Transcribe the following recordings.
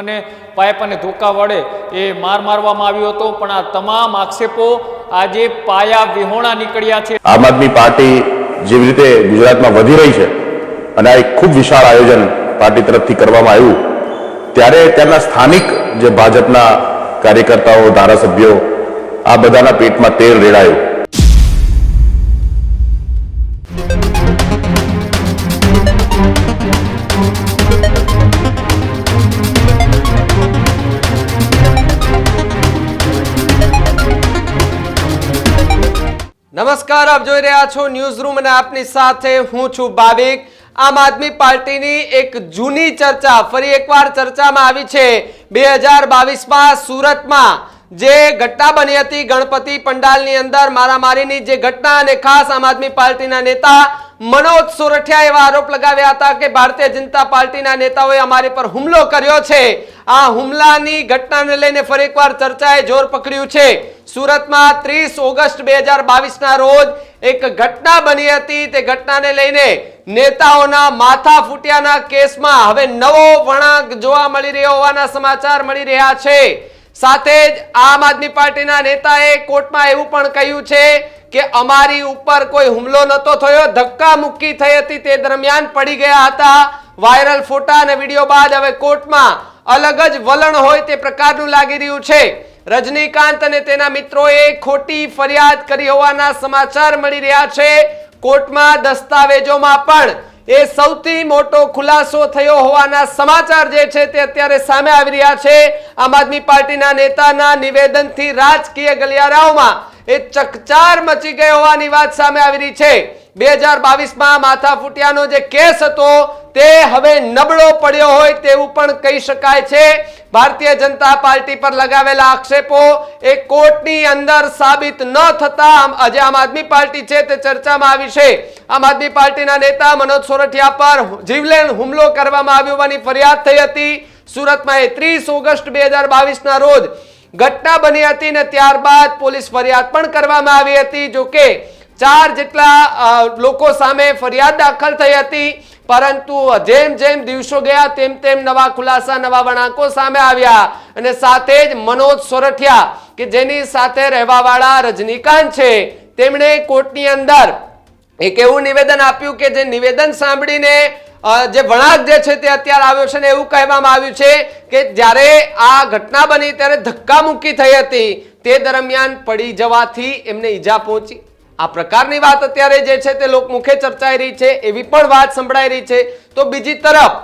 મને પાઇપ અને ધોકા વડે એ માર મારવામાં આવ્યો હતો, પણ આ તમામ આક્ષેપો આજે પાયા વિહોણા નીકળ્યા છે. આમ આદમી પાર્ટી જેવી રીતે ગુજરાતમાં વધી રહી છે અને આ એક ખૂબ વિશાળ આયોજન પાર્ટી તરફથી કરવામાં આવ્યું, ત્યારે ત્યાંના સ્થાનિક જે ભાજપના કાર્યકર્તાઓ, ધારાસભ્યો આ બધાના પેટમાં તેલ રેડાયું. નમસ્કાર, આપ જોઈ રહ્યા છો ન્યૂઝ રૂમ અને આપની સાથે હું છું ભાવિક. આમ આદમી પાર્ટીની એક જૂની ચર્ચા, ફરી એકવાર ચર્ચામાં આવી છે. બે હજાર બાવીસમાં સુરતમાં જે ઘટના બની હતી ગણપતિ પંડાલની અંદર, મારામારીની જે ઘટના અને ખાસ આમ આદમી પાર્ટીના નેતા મનોજ સોરઠિયા એવા આરોપ લગાવ્યા હતા કે ભારતીય જનતા પાર્ટીના નેતાઓએ અમારી પર હુમલો કર્યો છે. આ હુમલાની ઘટનાને લઈને ફરી એકવાર ચર્ચાએ જોર પકડ્યું છે. સુરતમાં ત્રીસ ઓગસ્ટ બે હજાર બાવીસના રોજ એક ઘટના બની હતી. તે ઘટનાને લઈને નેતાઓના માથા ફૂટ્યાના કેસમાં હવે નવો વળાંક જોવા મળી રહ્યો હોવાના સમાચાર મળી રહ્યા છે. સાથે જ આમ આદમી પાર્ટીના નેતાએ કોર્ટમાં એવું પણ કહ્યું છે કે અમારી ઉપર કોઈ હુમલો નતો થયો. ધક્કા મુક્કી થઈ હતી તે દરમિયાન પડી ગયા હતા. વાયરલ ફોટા અને વીડિયો બાદ હવે કોર્ટમાં અલગ જ વલણ હોય તે પ્રકારનું લાગી રહ્યું છે. રજનીકાંત અને તેના મિત્રોએ ખોટી ફરિયાદ કરી હોવાના સમાચાર મળી રહ્યા છે. કોર્ટમાં દસ્તાવેજોમાં પણ એ સૌથી મોટો ખુલાસો થયો હોવાના સમાચાર જે છે તે અત્યારે સામે આવી રહ્યા છે. આમ આદમી પાર્ટીના નેતાના નિવેદનથી રાજકીય ગલિયારાઓમાં એ ચકચાર મચી ગઈ હોવાની વાત સામે આવી રહી છે. બે હજાર બાવીસમાં માથા ફૂટ્યાનો જે કેસ હતો, તે હવે નબળો પડ્યો હોય તેવું પણ કહી શકાય છે. ભારતીય જનતા પાર્ટી પર લગાવેલા આક્ષેપો એ કોર્ટની અંદર સાબિત ન થતા આજે આમ આદમી પાર્ટી છે તે ચર્ચામાં આવી છે. આમ આદમી પાર્ટીના નેતા મનોજ સોરઠિયા પર જીવલેણ હુમલો કરવામાં આવ્યો હોવાની ફરિયાદ થઈ હતી. સુરતમાં એ ત્રીસ ઓગસ્ટ બે હજાર બાવીસના રોજ ઘટના બની હતી ને ત્યારબાદ પોલીસ ફરિયાદ પણ કરવામાં આવી હતી. જો કે ચાર જેટલા લોકો સામે ફરિયાદ દાખલ થઈ હતી. પરંતુ જેમ જેમ દિવસો ગયા, તેમ તેમ નવા ખુલાસા, નવા વળાંકો સામે આવ્યા. અને સાથે જ મનોજ સોરઠિયા, કે જેની સાથે રહેવાવાળા રજનીકાંત છે, તેમણે કોર્ટની અંદર એક એવું નિવેદન આપ્યું કે જે નિવેદન સાંભળીને જે વળાંક જે છે તે અત્યારે આવ્યો છે ને એવું કહેવામાં આવ્યું છે કે જ્યારે આ ઘટના બની ત્યારે ધક્કામુક્કી થઈ હતી. તે દરમિયાન પડી જવાથી એમને ઈજા પહોંચી. આ પ્રકારની વાત અત્યારે જે છે તે લોકમુખે ચર્ચાઈ રહી છે, એવી પણ વાત સંભળાઈ રહી છે. તો બીજી તરફ,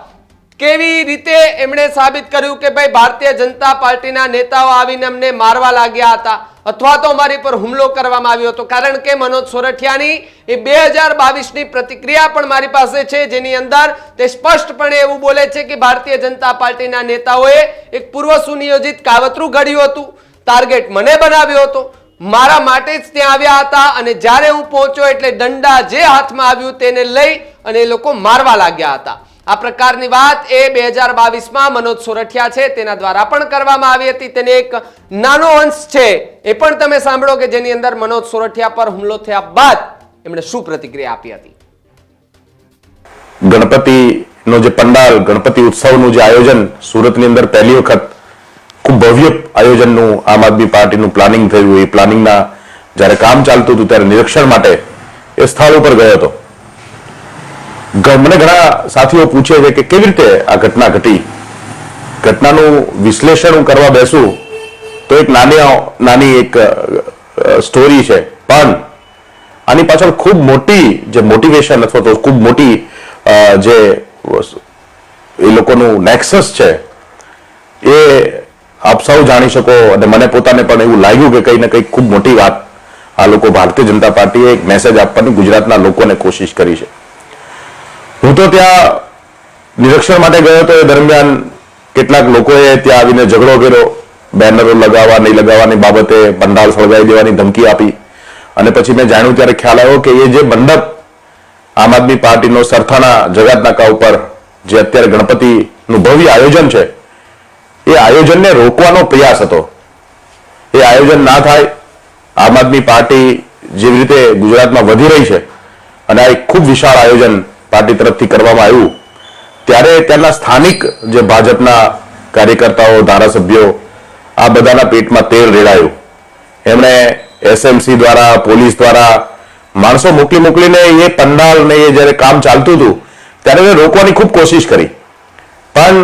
કેવી રીતે એમણે સાબિત કર્યું કે ભાઈ ભારતીય જનતા પાર્ટીના નેતાઓ આવીને અમને મારવા લાગ્યા હતા? અથવા તો અમારી પર હુમલો કરવામાં આવ્યો હતો? કારણ કે મનોજ સોરઠિયાની એ બે હજાર બાવીસની પ્રતિક્રિયા પણ મારી પાસે છે, જેની અંદર તે સ્પષ્ટપણે એવું બોલે છે કે ભારતીય જનતા પાર્ટીના નેતાઓએ એક પૂર્વ સુનિયોજિત કાવતરું ઘડ્યું હતું. ટાર્ગેટ મને બનાવ્યો હતો. મારા માટે જ ત્યાં આવ્યા હતા અને જ્યારે હું પહોંચ્યો એટલે દંડા જે હાથમાં આવ્યું તેને લઈ અને એ લોકો મારવા લાગ્યા હતા. આ પ્રકારની વાત એ બે હજાર મનોજ સોરઠિયા છે, તેના દ્વારા પણ કરવામાં આવી હતી. તેને એક નાનો અંશ છે, એ પણ તમે સાંભળો કે જેની અંદર મનોજ સોરઠિયા પર હુમલો થયા બાદ એમણે શું પ્રતિક્રિયા આપી હતી? ગણપતિનો જે પંડાલ, ગણપતિ ઉત્સવનું જે આયોજન સુરતની અંદર પહેલી વખત ખૂબ ભવ્ય આયોજનનું આમ આદમી પાર્ટીનું પ્લાનિંગ થયું. એ પ્લાનિંગના જ્યારે કામ ચાલતું હતું ત્યારે નિરીક્ષણ માટે એ સ્થળ ઉપર ગયો હતો. મને ઘણા સાથીઓ પૂછે છે કે કેવી રીતે આ ઘટના ઘટી? ઘટનાનું વિશ્લેષણ હું કરવા બેસું તો એક નાની નાની એક સ્ટોરી છે. પણ આની પાછળ ખૂબ મોટી જે મોટિવેશન અથવા તો ખૂબ મોટી જે એ લોકોનું નેક્સસ છે, એ આપ સૌ જાણી શકો અને મને પોતાને પણ એવું લાગ્યું કે કંઈ ને કંઈક ખૂબ મોટી વાત આ લોકો ભારતીય જનતા પાર્ટીએ એક મેસેજ આપવાની ગુજરાતના લોકોને કોશિશ કરી છે. હું તો ત્યાં નિરીક્ષણ માટે ગયો તો એ દરમિયાન કેટલાક લોકોએ ત્યાં આવીને ઝઘડો કર્યો. બેનરો લગાવવા, નહીં લગાવવાની બાબતે પંડાલ સળગાવી દેવાની ધમકી આપી. અને પછી મેં જાણ્યું ત્યારે ખ્યાલ આવ્યો કે એ જે મંડપ આમ આદમી પાર્ટીનો સરથાણા જગાત નાકા ઉપર, જે અત્યારે ગણપતિનું ભવ્ય આયોજન છે એ આયોજનને રોકવાનો પ્રયાસ હતો. એ આયોજન ના થાય, આમ આદમી પાર્ટી જેવી રીતે ગુજરાતમાં વધી રહી છે અને આ એક ખૂબ વિશાળ આયોજન પાર્ટી તરફથી કરવામાં આવ્યું, ત્યારે ત્યાંના સ્થાનિક જે ભાજપના કાર્યકર્તાઓ, ધારાસભ્યો, આ બધાના પેટમાં તેલ રેડાયું. એમણે એસએમસી દ્વારા, પોલીસ દ્વારા માણસો મોકલી મોકલીને એ પંડાલ ને એ જ્યારે કામ ચાલતું હતું, ત્યારે એને રોકવાની ખૂબ કોશિશ કરી. પણ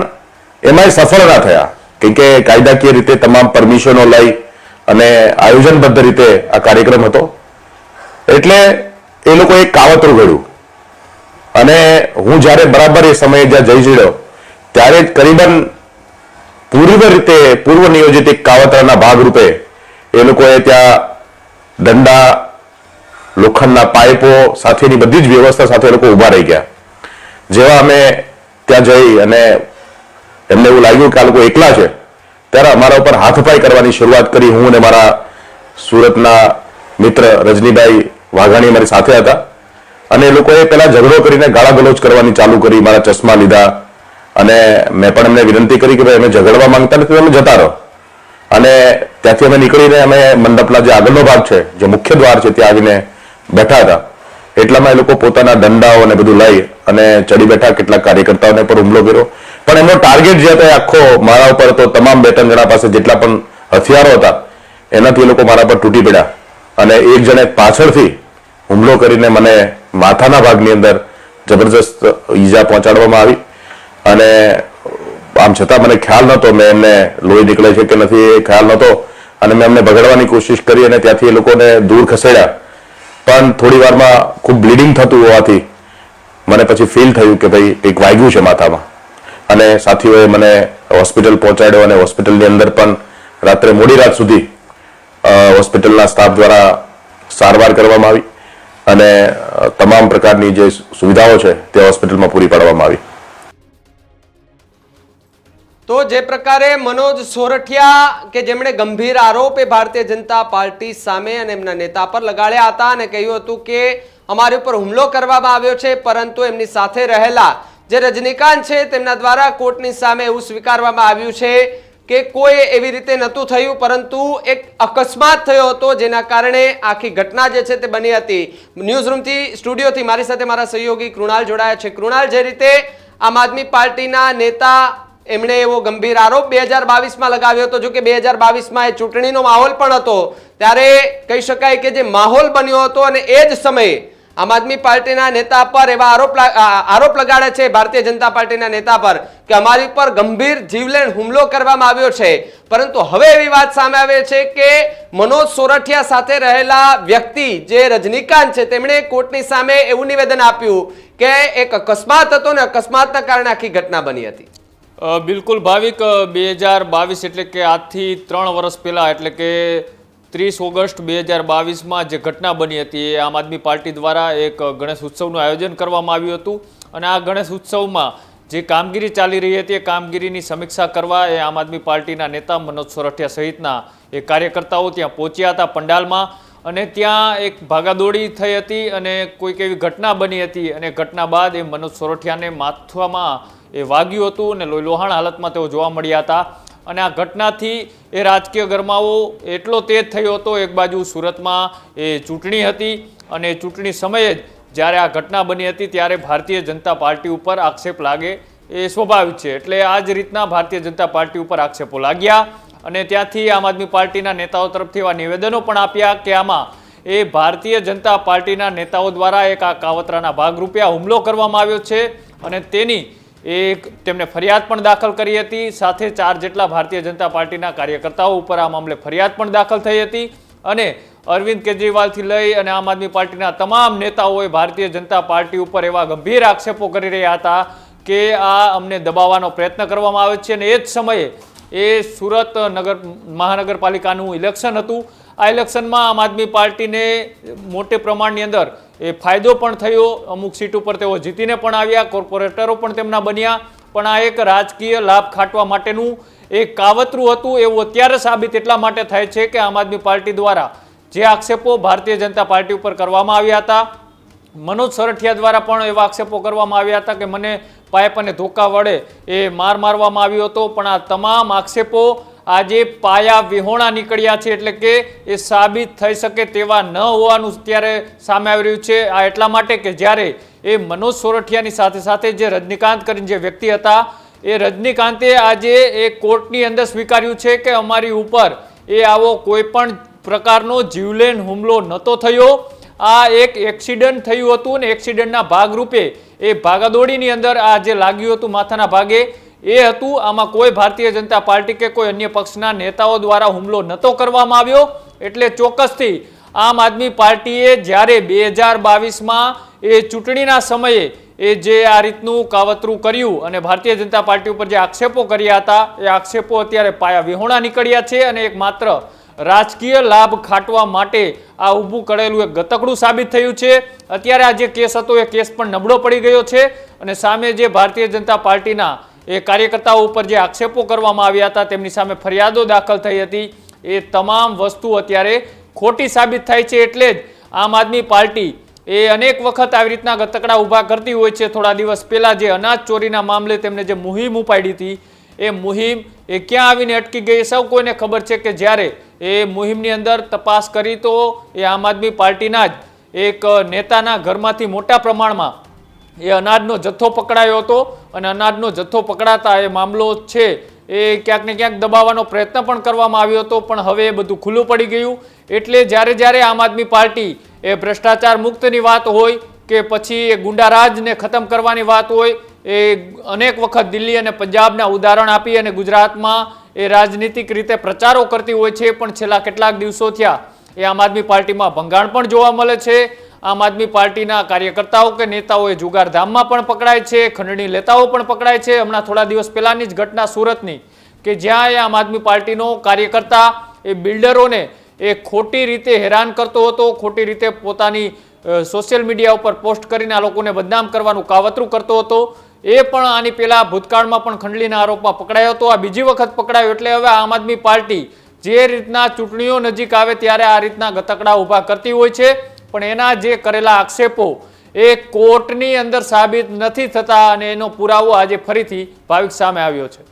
એમાં સફળ ના થયા. કેમ કે કાયદાકીય રીતે તમામ પરમિશનો લઈ અને આયોજનબદ્ધ રીતે આ કાર્યક્રમ હતો. એટલે એ લોકો એક કાવતરું ઘડ્યું. અને હું જ્યારે બરાબર એ સમયે જ્યાં જઈ ચડ્યો, ત્યારે કરીબન પૂર્વ રીતે પૂર્વ નિયોજિત એક કાવતરાના ભાગરૂપે એ લોકોએ ત્યાં દંડા, લોખંડના પાઇપો સાથેની બધી જ વ્યવસ્થા સાથે લોકો ઊભા રહી ગયા. જેવા અમે ત્યાં જઈ અને એમને એવું લાગ્યું કે આ લોકો એકલા છે. ત્યારે અમારા ઉપર હાથપાઈ કરવાની શરૂઆત કરી. હું અને મારા સુરતના મિત્ર રજનીભાઈ વાઘાણી અમારી સાથે હતા. અને એ લોકોએ પહેલાં ઝઘડો કરીને ગાળા ગલોચ કરવાની ચાલુ કરી, મારા ચશ્મા લીધા. અને મેં પણ એમને વિનંતી કરી કે ભાઈ, અમે ઝઘડવા માંગતા નથી, તમે જતા રહો. અને ત્યાંથી અમે નીકળીને અમે મંડપના જે આગળનો ભાગ છે, જે મુખ્ય દ્વાર છે, ત્યાં આવીને બેઠા હતા. એટલામાં એ લોકો પોતાના દંડાઓ અને બધું લઈ અને ચડી બેઠા કેટલાક કાર્યકર્તાઓને પર હુમલો કર્યો. પણ એનો ટાર્ગેટ જે હતો આખો મારા ઉપર હતો. તમામ બે ત્રણ જણા પાસે જેટલા પણ હથિયારો હતા, એનાથી એ લોકો મારા પર તૂટી પડ્યા. અને એક જણે પાછળથી હુમલો કરીને મને માથાના ભાગની અંદર જબરજસ્ત ઈજા પહોંચાડવામાં આવી. અને આમ છતાં મને ખ્યાલ નહોતો મેં એમને લોહી નીકળે છે કે નથી એ ખ્યાલ નહોતો. અને મેં એમને ભગડવાની કોશિશ કરી અને ત્યાંથી એ લોકોને દૂર ખસેડ્યા. પણ થોડી વારમાં ખૂબ બ્લીડિંગ થતું હોવાથી મને પછી ફીલ થયું કે ભાઈ કંઈક વાગ્યું છે માથામાં. અને સાથીઓએ મને હોસ્પિટલ પહોંચાડ્યો અને હોસ્પિટલની અંદર પણ રાત્રે મોડી રાત સુધી હોસ્પિટલના સ્ટાફ દ્વારા સારવાર કરવામાં આવી અને તમામ પ્રકારની જે સુવિધાઓ છે તે હોસ્પિટલમાં પૂરી પાડવામાં આવી. તો જે પ્રકારે મનોજ સોરઠિયા કે જેમણે ગંભીર આરોપ એ ભારતીય જનતા પાર્ટી સામે અને એમના નેતા પર લગાડ્યા હતા અને કહ્યું હતું કે અમારી ઉપર હુમલો કરવામાં આવ્યો છે, પરંતુ એમની સાથે રહેલા જે રજનીકાંત છે, તેમના દ્વારા કોર્ટની સામે એવું સ્વીકારવામાં આવ્યું છે કે કોઈ એવી રીતે નહોતું થયું, પરંતુ એક અકસ્માત થયો હતો જેના કારણે આખી ઘટના જે છે તે બની હતી. ન્યૂઝરૂમથી, સ્ટુડિયોથી મારી સાથે મારા સહયોગી કૃણાલ જોડાયા છે. કૃણાલ, જે રીતે આમ આદમી પાર્ટીના નેતા એમણે એવો ગંભીર આરોપ બે હજાર બાવીસમાં લગાવ્યો હતો. જો કે બે હજાર બાવીસમાં એ ચૂંટણીનો માહોલ પણ હતો. ત્યારે કહી શકાય કે જે માહોલ બન્યો હતો અને એ જ સમયે આમ આદમી પાર્ટીના નેતા પર એવા આરોપ આરોપ લગાડે છે ભારતીય જનતા પાર્ટીના નેતા પર કે અમારી ઉપર ગંભીર જીવલેણ હુમલો કરવામાં આવ્યો છે. પરંતુ હવે એવી વાત સામે આવે છે કે મનોજ સોરઠિયા સાથે રહેલા વ્યક્તિ જે રજનીકાંત છે, તેમણે કોર્ટની સામે એવું નિવેદન આપ્યું કે એક અકસ્માત હતો ને અકસ્માતના કારણે આખી ઘટના બની હતી. બિલકુલ ભાવિક બે હજાર બાવીસ એટલે કે આજથી ત્રણ વર્ષ પહેલાં એટલે કે ત્રીસ ઓગસ્ટ બે હજાર બાવીસમાં જે ઘટના બની હતી એ આમ આદમી પાર્ટી દ્વારા એક ગણેશ ઉત્સવનું આયોજન કરવામાં આવ્યું હતું. અને આ ગણેશ ઉત્સવમાં જે કામગીરી ચાલી રહી હતી એ કામગીરીની સમીક્ષા કરવા એ આમ આદમી પાર્ટીના નેતા મનોજ સોરઠિયા સહિતના એ કાર્યકર્તાઓ ત્યાં પહોંચ્યા હતા પંડાલમાં. અને ત્યાં એક ભાગાદોડી થઈ હતી અને કોઈક એવી ઘટના બની હતી અને ઘટના બાદ એ મનોજ સોરઠિયાને માથવામાં એ વાગ્યું હતું અને લોહી લોહાણ હાલતમાં તેઓ જોવા મળ્યા હતા. અને આ ઘટનાથી એ રાજકીય ગરમાવો એટલો તેજ થયો હતો, એક બાજુ સુરતમાં એ ચૂંટણી હતી અને ચૂંટણી સમયે જ જ્યારે આ ઘટના બની હતી ત્યારે ભારતીય જનતા પાર્ટી ઉપર આક્ષેપ લાગે એ સ્વાભાવિક છે. એટલે આ જ રીતના ભારતીય જનતા પાર્ટી ઉપર આક્ષેપો લાગ્યા અને ત્યાંથી આમ આદમી પાર્ટીના નેતાઓ તરફથી એવા નિવેદનો પણ આપ્યા કે આમાં એ ભારતીય જનતા પાર્ટીના નેતાઓ દ્વારા એક આ કાવતરાના ભાગરૂપે હુમલો કરવામાં આવ્યો છે અને તેની એક તેમણે ફરિયાદ પણ દાખલ કરી હતી. સાથે ચાર જેટલા ભારતીય જનતા પાર્ટીના કાર્યકર્તાઓ ઉપર આ મામલે ફરિયાદ પણ દાખલ થઈ હતી. અને અરવિંદ કેજરીવાલથી લઈ અને આમ આદમી પાર્ટીના તમામ નેતાઓએ ભારતીય જનતા પાર્ટી ઉપર એવા ગંભીર આક્ષેપો કરી રહ્યા હતા કે આ અમને દબાવવાનો પ્રયત્ન કરવામાં આવે છે. અને એ જ સમયે એ સુરત નગર મહાનગરપાલિકાનું ઇલેક્શન હતું. આ ઇલેક્શનમાં આમ આદમી પાર્ટીને મોટે પ્રમાણની અંદર એ ફાયદો પણ થયો. અમુક સીટ ઉપર તેઓ જીતીને પણ આવ્યા, કોર્પોરેટરો પણ તેમના બન્યા. પણ આ એક રાજકીય લાભ ખાટવા માટેનું એક કાવતરું હતું એવું અત્યારે સાબિત એટલા માટે થાય છે કે આમ આદમી પાર્ટી દ્વારા જે આક્ષેપો ભારતીય જનતા પાર્ટી ઉપર કરવામાં આવ્યા હતા, મનોજ સરઠિયા દ્વારા પણ એવા આક્ષેપો કરવામાં આવ્યા હતા કે મને પાઇપ અને ધોકા વડે એ માર મારવામાં આવ્યો હતો. પણ આ તમામ આક્ષેપો આજે પાયા વિહોણા નીકળ્યા છે એટલે કે એ સાબિત થઈ શકે તેવા ન હોવાનું અત્યારે સામે આવી રહ્યું છે. આ એટલા માટે કે જ્યારે એ મનોજ સોરઠિયાની સાથે સાથે જે રજનીકાંત કરીને જે વ્યક્તિ હતા, એ રજનીકાંતે આજે એ કોર્ટની અંદર સ્વીકાર્યું છે કે અમારી ઉપર એ આવો કોઈ પણ પ્રકારનો જીવલેણ હુમલો નહોતો થયો. આ એક એક્સિડન્ટ થયું હતું ને એક્સિડન્ટના ભાગરૂપે એ ભાગાદોડીની અંદર આ જે લાગ્યું હતું માથાના ભાગે એ હતું, આમાં કોઈ ભારતીય જનતા પાર્ટી કે કોઈ અન્ય પક્ષના નેતાઓ દ્વારા હુમલો નહોતો કરવામાં આવ્યો, એટલે ચોક્કસથી આમ આદમી પાર્ટીએ જ્યારે બે હજાર બાવીસમાં એ ચૂંટણીના સમયે એ જે આ રીતનું કાવતરું કર્યું અને ભારતીય જનતા પાર્ટી ઉપર જે આક્ષેપો કર્યા હતા, એ આક્ષેપો અત્યારે પાયા વિહોણા નીકળ્યા છે અને એક માત્ર રાજકીય લાભ ખાટવા માટે આ ઊભું કરેલું એક ગતકડું સાબિત થયું છે. અત્યારે આ જે કેસ હતો, એ કેસ પણ નબળો પડી ગયો છે અને સામે જે ભારતીય જનતા પાર્ટીના એ કાર્યકર્તાઓ ઉપર જે આક્ષેપો કરવામાં આવ્યા હતા, તેમની સામે ફરિયાદો દાખલ થઈ હતી. એ તમામ વસ્તુ અત્યારે ખોટી સાબિત થાય છે એટલે જ આમ આદમી પાર્ટી એ અનેક વખત આવી રીતના ગતકડા ઊભા કરતી હોય છે. થોડા દિવસ પહેલા જે અનાજ ચોરીના મામલે તેમને જે મુહિમ ઉપાડી હતી, એ મુહિમ એ ક્યાં આવીને અટકી ગઈ સૌ કોઈને ખબર છે કે જ્યારે એ મુહિમની અંદર તપાસ કરી તો એ આમ આદમી પાર્ટીના જ એક નેતાના ઘરમાંથી મોટા પ્રમાણમાં એ અનાજનો જથ્થો પકડાયો હતો અને અનાજનો જથ્થો પકડાતા એ મામલો છે એ ક્યાંક ને ક્યાંક દબાવવાનો પ્રયત્ન પણ કરવામાં આવ્યો હતો, પણ હવે એ બધું ખુલ્લું પડી ગયું. એટલે જ્યારે જ્યારે આમ આદમી પાર્ટી એ ભ્રષ્ટાચાર મુક્તની વાત હોય કે પછી એ ગુંડારાજને ખતમ કરવાની વાત હોય, એ અનેક વખત દિલ્હી અને પંજાબના ઉદાહરણ આપી અને ગુજરાતમાં એ રાજનીતિક રીતે પ્રચારો કરતી હોય છે, પણ છેલ્લા કેટલાક દિવસો થયા એ આમ આદમી પાર્ટીમાં ભંગાણ પણ જોવા મળે છે. આમ આદમી પાર્ટીના કાર્યકર્તાઓ કે નેતાઓ એ જુગારધામમાં પણ પકડાય છે, ખંડણી લેતાઓ પણ પકડાય છે. હમણાં થોડા દિવસ પહેલાની જ ઘટના સુરતની, કે જ્યાં એ આમ આદમી પાર્ટીનો કાર્યકર્તા એ બિલ્ડરોને એ ખોટી રીતે હેરાન કરતો હતો, ખોટી રીતે પોતાની સોશિયલ મીડિયા ઉપર પોસ્ટ કરીને આ લોકોને બદનામ કરવાનું કાવતરું કરતો હતો. એ પણ આની પહેલા ભૂતકાળમાં પણ ખંડણીના આરોપમાં પકડાયો હતો. આ બીજી વખત પકડાયો એટલે હવે આમ આદમી પાર્ટી જે રીતના ચૂંટણીઓ નજીક આવે ત્યારે આ રીતના ગતકડા ઊભા કરતી હોય છે. પણ એના જે કરેલા આક્ષેપો એ કોર્ટની અંદર સાબિત નથી થતા અને એનો પુરાવો આજે ફરીથી ભાવિક સામે આવ્યો છે.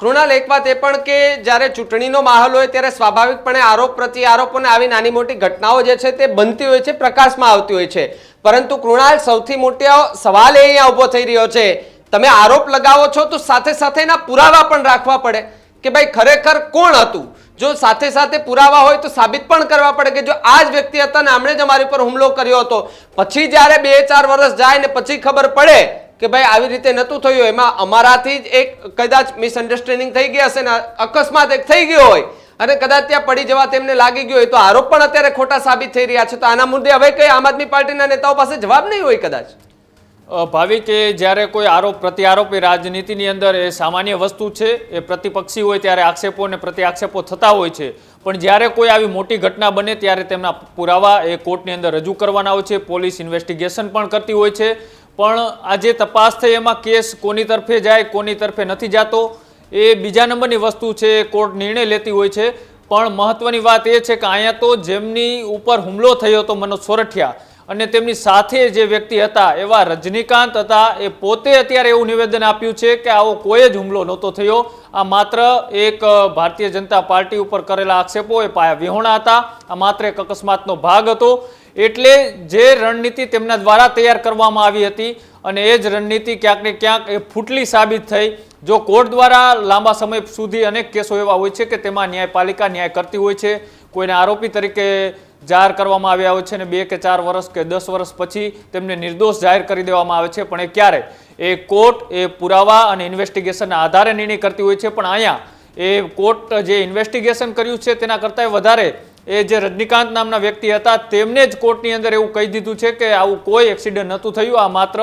કૃણાલ, એક વાત એ પણ કે જ્યારે ચૂંટણીનો માહોલ હોય ત્યારે સ્વાભાવિકપણે આરોપ પ્રતિ આરોપોને આવી નાની મોટી ઘટનાઓ જે છે તે બનતી હોય છે, પ્રકાશમાં આવતી હોય છે. પરંતુ કૃણાલ, સૌથી મોટો સવાલ એ અહીંયા ઊભો થઈ રહ્યો છે, તમે આરોપ લગાવો છો તો સાથે સાથે એના પુરાવા પણ રાખવા પડે કે ભાઈ ખરેખર કોણ હતું? જો સાથે સાથે પુરાવા હોય તો સાબિત પણ કરવા પડે કે જો આ જ વ્યક્તિ હતા ને આમણે જ અમારી પર હુમલો કર્યો હતો. પછી જ્યારે બે ચાર વર્ષ જાય ને પછી ખબર પડે કે ભાઈ આવી રીતે નહોતું થયું, એમાં અમારાથી જ એક કદાચ મિસઅન્ડરસ્ટેન્ડિંગ થઈ ગઈ હશે ને અકસ્માત એક થઈ ગયો હોય અને કદાચ ત્યાં પડી જવા તેમને લાગી ગયો હોય તો આરોપ પણ અત્યારે ખોટા સાબિત થઈ રહ્યા છે. તો આના મુદ્દે હવે કઈ આમ આદમી પાર્ટીના નેતાઓ પાસે જવાબ નહીં હોય કદાચ? ભાવિકે જ્યારે કોઈ આરોપ પ્રત્યારોપી રાજનીતિની અંદર એ સામાન્ય વસ્તુ છે, એ પ્રતિપક્ષી હોય ત્યારે આક્ષેપો અને પ્રત્યાક્ષેપો થતા હોય છે. પણ જ્યારે કોઈ આવી મોટી ઘટના બને ત્યારે તેમના પુરાવા એ કોર્ટની અંદર રજૂ કરવાના હોય છે, પોલીસ ઇન્વેસ્ટિગેશન પણ કરતી હોય છે. પણ આ જે તપાસ થઈ, એમાં કેસ કોની તરફે જાય, કોની તરફે નથી જાતો, એ બીજા નંબરની વસ્તુ છે કોર્ટ નિર્ણય લેતી હોય છે. પણ મહત્વની વાત એ છે કે અહીંયા તો જેમની ઉપર હુમલો થયો હતો મનોજ સોરઠિયા અને તેમની સાથે જે વ્યક્તિ હતા, એવા રજનીકાંત હતા, એ પોતે અત્યારે એવું નિવેદન આપ્યું છે કે આવો કોઈ જ હુમલો નહોતો થયો. આ માત્ર એક ભારતીય જનતા પાર્ટી ઉપર કરેલા આક્ષેપો, એ પાયા વિહોણા હતા. આ માત્ર એક અકસ્માતનો ભાગ હતો. એટલે જે રણનીતિ તેમના દ્વારા તૈયાર કરવામાં આવી હતી અને એ જ રણનીતિ ક્યાંક ને ક્યાંક એ ફૂટલી સાબિત થઈ. જો કોર્ટ દ્વારા લાંબા સમય સુધી અનેક કેસો એવા હોય છે કે તેમાં ન્યાયપાલિકા ન્યાય કરતી હોય છે. કોઈને આરોપી તરીકે જાહેર કરવામાં આવ્યા હોય છે અને બે કે ચાર વર્ષ કે દસ વર્ષ પછી તેમને નિર્દોષ જાહેર કરી દેવામાં આવે છે. પણ એ ક્યારે? એ કોર્ટ, એ પુરાવા અને ઇન્વેસ્ટિગેશનના આધારે નિર્ણય કરતી હોય છે. પણ અહીંયા એ કોર્ટ જે ઇન્વેસ્ટિગેશન કર્યું છે તેના કરતાં વધારે એ જે રજનીકાંત નામના વ્યક્તિ હતા, તેમને જ કોર્ટની અંદર એવું કહી દીધું છે કે આવું કોઈ એક્સિડન્ટ નહોતું થયું. આ માત્ર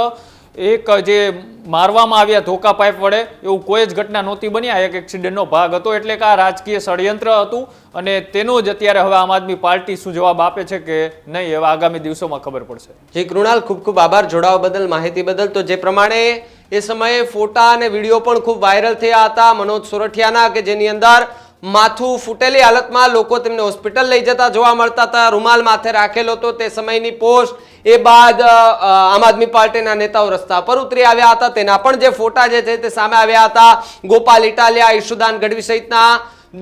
એક જે મારવામાં આવ્યા ધોકા પાઇપ વડે, એવું કોઈ જ ઘટના નહોતી બની. આ એક એક્સિડન્ટનો ભાગ હતો, એટલે કે આ રાજકીય ષડયંત્ર હતું. અને તેનો જ અત્યારે હવે આમ આદમી પાર્ટી શું જવાબ આપે છે કે નહીં હવે આગામી દિવસોમાં ખબર પડશે. જી, કૃણાલ, ખૂબ ખૂબ આભાર. જોડાવા બદલ, માહિતી બદલ. તો જે પ્રમાણે એ સમયે ફોટા અને વીડિયો પણ ખૂબ વાયરલ થયા હતા. મનોજ સોરઠિયાના, કે જેની અંદર માથું ફૂટેલી હાલતમાં લોકો તેમને હોસ્પિટલ લઈ જતા જોવા મળતા હતા. રૂમાલ માથે રાખેલો હતો તે સમયની પોસ્ટ. એ બાદ આમ આદમી પાર્ટીના નેતાઓ રસ્તા પર ઉતરી આવ્યા હતા. તેના પણ જે ફોટા જે છે તે સામે આવ્યા હતા. ગોપાલ ઇટાલિયા, ઈશુદાન ગઢવી સહિતના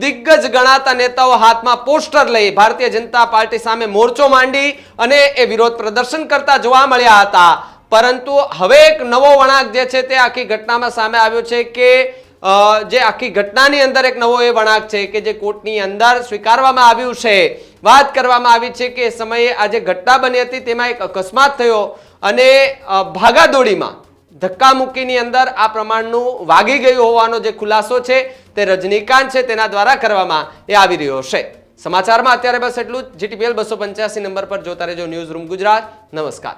દિગ્ગજ ગણાતા નેતાઓ હાથમાં પોસ્ટર લઈ ભારતીય જનતા પાર્ટી સામે મોરચો માંડી અને એ વિરોધ પ્રદર્શન કરતા જોવા મળ્યા હતા. પરંતુ હવે એક નવો વળાંક જે છે તે આખી ઘટનામાં સામે આવ્યો છે કે જે આખી ઘટનાની અંદર એક નવો એ વળાંક છે કે જે કોર્ટની અંદર સ્વીકારવામાં આવ્યું છે. વાત કરવામાં આવી છે કે સમયે આ જે ઘટના બની હતી તેમાં એક અકસ્માત થયો અને ભાગાદોડીમાં ધક્કામુક્કીની અંદર આ પ્રમાણનું વાગી ગયું હોવાનો જે ખુલાસો છે તે રજનીકાંત છે તેના દ્વારા કરવામાં એ આવી રહ્યો છે. સમાચારમાં અત્યારે બસ એટલું જ. જીટીપીએલ બસો પંચ્યાસી નંબર પર જોતા રહેજો ન્યૂઝ રૂમ ગુજરાત. નમસ્કાર.